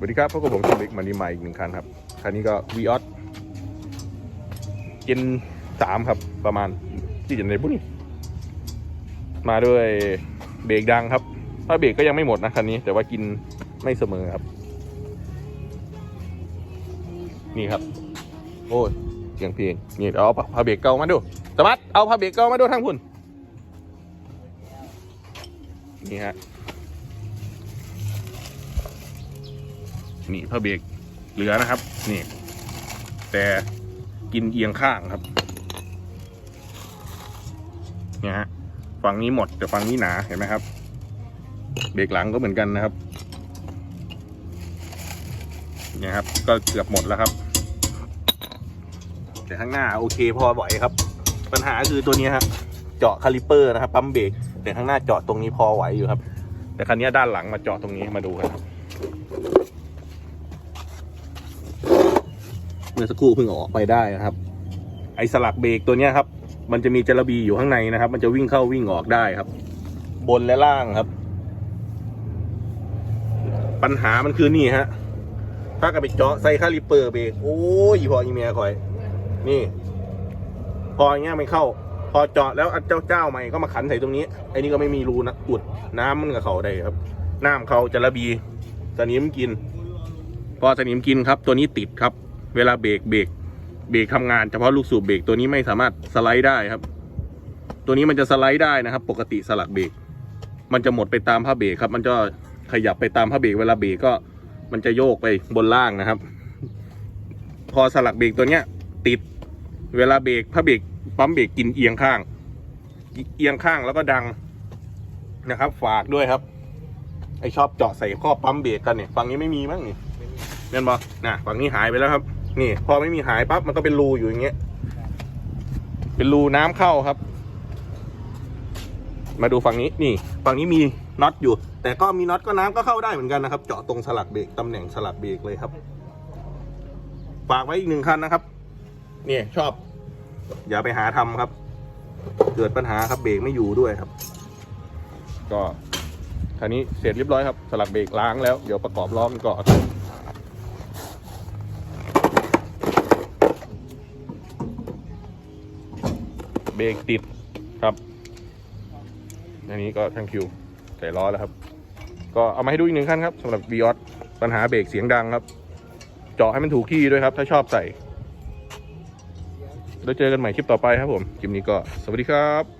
สวัสดีครับพบกับผมชมเล็กมันนี่มาอีกหนึ่งคันครับ คันนี้ก็ v ีออสเจนสามครับ ประมาณที่จะในบุนี่มาด้วยเบรกดังครับ ถ้าเบรกก็ยังไม่หมดนะคันนี้ แต่ว่ากินไม่เสมอครับ นี่ครับ โอ้ยเสียงเพลงนี่เดี๋ยวเอาผ้าเบรกเก่ามาดูสมัดเอาผ้าเบรกเก่ามาดูทางคุณนี่ฮะ นี่ผ้าเบรกเหลือนะครับ นี่ แต่กินเอียงข้างครับเนี่ยฮะฝั่งนี้หมดแต่ฝั่งนี้หนาเห็นไหมครับ เบรกหลังก็เหมือนกันนะครับเนี่ยครับ ก็เกือบหมดแล้วครับ แต่ข้างหน้าโอเคพอไหวครับ ปัญหาคือตัวนี้ครับเจาะคาลิเปอร์นะครับปั๊มเบรกแต่ข้างหน้าเจาะตรงนี้พอไหวอยู่ครับ แต่คันนี้ด้านหลังมาเจาะตรงนี้มาดูกันครับ มื่อสักครู่เพิ่งออกไปได้นะครับ ไอสลักเบรกตัวเนี้ยครับ มันจะมีจระบีอยู่ข้างในนะครับ มันจะวิ่งเข้าวิ่งออกได้ครับ บนและล่างครับ ปัญหามันคือนี่ฮะถ้ากับไปเจาะใส่คาลิเปอร์เบรกโอ้ยพออีเมียคอย นี่ พออย่างเงี้ยมันเข้า พอเจาะแล้วเจ้าเจ้าใหม่ก็มาขันใส่ตรงนี้ไอ้นี่ก็ไม่มีรูนะอุดน้ำมันกับเขาได้ครับ น้ำเขาจระบีสนิมกิน พอสนิมกินครับ ตัวนี้ติดครับ เวลาเบรกเบรกเบรกทำงานเฉพาะลูกสูบเบรกตัวนี้ไม่สามารถสไลด์ได้ครับ ตัวนี้มันจะสไลด์ได้นะครับ ปกติสลักเบรกมันจะหมดไปตามผ้าเบรกครับ มันจะขยับไปตามผ้าเบรกเวลาเบรกก็มันจะโยกไปบนล่างนะครับ พอสลักเบรกตัวเนี้ย ติดเวลาเบรกผ้าเบรกปั๊มเบรกกินเอียงข้าง เอียงข้างแล้วก็ดังนะครับ ฝากด้วยครับ ไอชอบเจาะใส่ข้อปั๊มเบรกกันเนี่ยฝั่งนี้ไม่มีมั้งนี่เห็นบอน่ะฝั่งนี้หายไปแล้วครับ นี่ พอไม่มีหายปั๊บมันก็เป็นรูอยู่อย่างเงี้ย เป็นรูน้ำเข้าครับ มาดูฝั่งนี้นี่ ฝั่งนี้มีน็อตอยู่ แต่ก็มีน็อตก็น้ำก็เข้าได้เหมือนกันนะครับ เจาะตรงสลักเบรกตำแหน่งสลักเบรกเลยครับ ฝากไว้อีกหนึ่งคันนะครับ เนี่ยชอบ อย่าไปหาทำครับ เกิดปัญหาครับเบรกไม่อยู่ด้วยครับ ก็คันนี้เสร็จเรียบร้อยครับ สลักเบรกล้างแล้ว เดี๋ยวประกอบล้อมก่อน เบรกติดครับ อันนี้ก็ทั้งคิวใส่ล้อแล้วครับ ก็เอามาให้ดูอีกหนึ่งขั้นครับสำหรับ v ีออปัญหาเบรกเสียงดังครับ เจาะให้มันถูกที่ด้วยครับ ถ้าชอบใส่ แล้วเจอกันใหม่คลิปต่อไปครับผม คลิปนี้ก็สวัสดีครับ